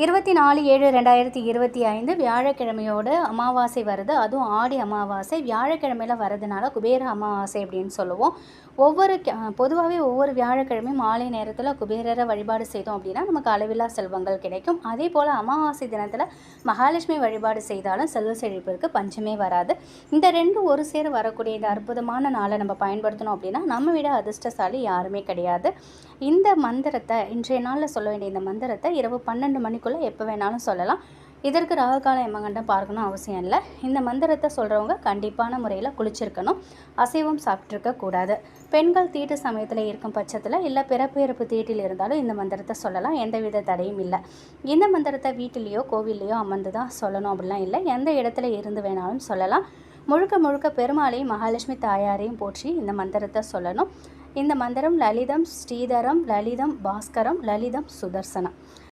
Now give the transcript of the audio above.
இருபத்தி நாலு ஏழு ரெண்டாயிரத்தி இருபத்தி ஐந்து வியாழக்கிழமையோட அமாவாசை வருது. அதுவும் ஆடி அமாவாசை. வியாழக்கிழமையில் வரதுனால குபேர அமாவாசை அப்படின்னு சொல்லுவோம். ஒவ்வொரு பொதுவாகவே ஒவ்வொரு வியாழக்கிழமையும் மாலை நேரத்தில் குபேரரை வழிபாடு செய்தோம் அப்படின்னா நமக்கு அளவில்லா செல்வங்கள் கிடைக்கும். அதே போல் அமாவாசை தினத்தில் மகாலட்சுமி வழிபாடு செய்தாலும் செல்வ செழிப்பிற்கு பஞ்சமே வராது. இந்த ரெண்டு ஒரு சேர வரக்கூடிய இந்த அற்புதமான நாளை நம்ம பயன்படுத்தணும் அப்படின்னா நம்ம விட அதிர்ஷ்டசாலி யாருமே கிடையாது. இந்த மந்திரத்தை இன்றைய நாளில் சொல்ல வேண்டிய இந்த மந்திரத்தை இரவு பன்னெண்டு மணிக்குள்ளே எப்போ வேணாலும் சொல்லலாம். இதற்கு ராகுகால எம்மகண்டம் பார்க்கணும் அவசியம் இல்லை. இந்த மந்திரத்தை சொல்கிறவங்க கண்டிப்பான முறையில் குளிச்சிருக்கணும். அசைவம் சாப்பிட்ருக்க கூடாது. பெண்கள் தீட்டு சமயத்தில் இருக்கும் பட்சத்தில் இல்லை பிறப்பு இறப்பு தீட்டில் இருந்தாலும் இந்த மந்திரத்தை சொல்லலாம். எந்தவித தடையும் இல்லை. இந்த மந்திரத்தை வீட்டிலேயோ கோவில்லையோ அமர்ந்து தான் சொல்லணும் அப்படிலாம் இல்லை. எந்த இடத்துல இருந்து வேணாலும் சொல்லலாம். முழுக்க முழுக்க பெருமாளையும் மகாலட்சுமி தாயாரையும் போற்றி இந்த மந்திரத்தை சொல்லணும். இந்த மந்திரம் லலிதம் ஸ்ரீதரம் லலிதம் பாஸ்கரம் லலிதம் சுதர்சனம்.